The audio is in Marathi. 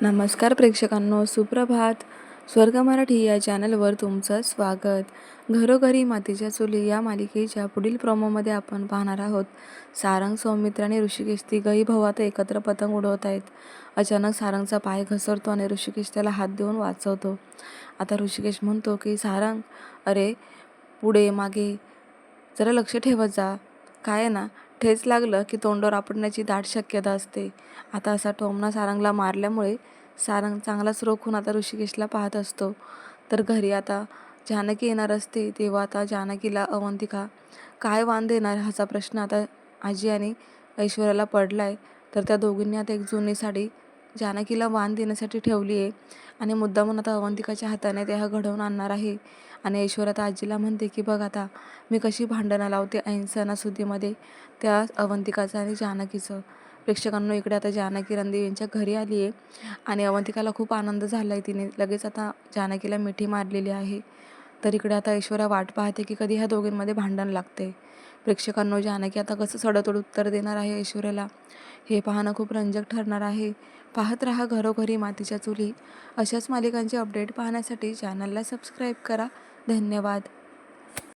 नमस्कार प्रेक्षकांनो सुप्रभात. स्वर्ग मराठी या चॅनलवर तुमचं स्वागत. घरोघरी मातीच्या चुली या मालिकेच्या पुढील प्रोमोमध्ये आपण पाहणार आहोत. सारंग सौमित्र आणि ऋषिकेश तिघही भाऊ एकत्र पतंग उडवत आहेत. अचानक सारंगचा पाय घसरतो आणि ऋषिकेश त्याला हात देऊन वाचवतो. आता ऋषिकेश म्हणतो की सारंग अरे पुढे मागे जरा लक्ष ठेवत जा. काय ना ठेच लागलं की तोंडावर आपटण्याची दाट शक्यता असते. आता असा टोमना सारंगला मारल्यामुळे सारंग चांगलाच रोखून आता ऋषिकेशला पाहत असतो. तर घरी आता जानकी येणार असते तेव्हा आता जानकीला अवंतिका काय वाण देणार हाचा प्रश्न आता आजी आणि ऐश्वर्याला पडला आहे तर त्या दोघींनी आता एक जुनी साडी जानकीला वाण देण्यासाठी ठेवली आहे. आणि मुद्दामून आता अवंतिकाच्या हाताने ते हा घडवून आणणार आहे. आणि ऐश्वर्या आता आजीला म्हणते की बघ आता मी कशी भांडणं लावते ऐन सणासुदीमध्ये त्या अवंतिकाचं आणि जानकीचं. प्रेक्षकांनो इकडे आता जानकी रणदेव यांच्या घरी आली आहे. आणि अवंतिकाला खूप आनंद झाला आहे तिने. लगेच आता जानकीला मिठी मारलेली आहे. तर इकडे आता ऐश्वर्या वाट पाहते की कधी ह्या दोघींमध्ये भांडण लागते. प्रेक्षकांनो जानकी आता कसं सडतोड उत्तर देणार आहे ऐश्वर्याला? हे पाहणं खूप रंजक ठरणार आहे. पाहत रहा घरोघरी मातीच्या चुली. अशाच मालिकांचे अपडेट पाहण्यासाठी चॅनलला सबस्क्राईब करा. धन्यवाद.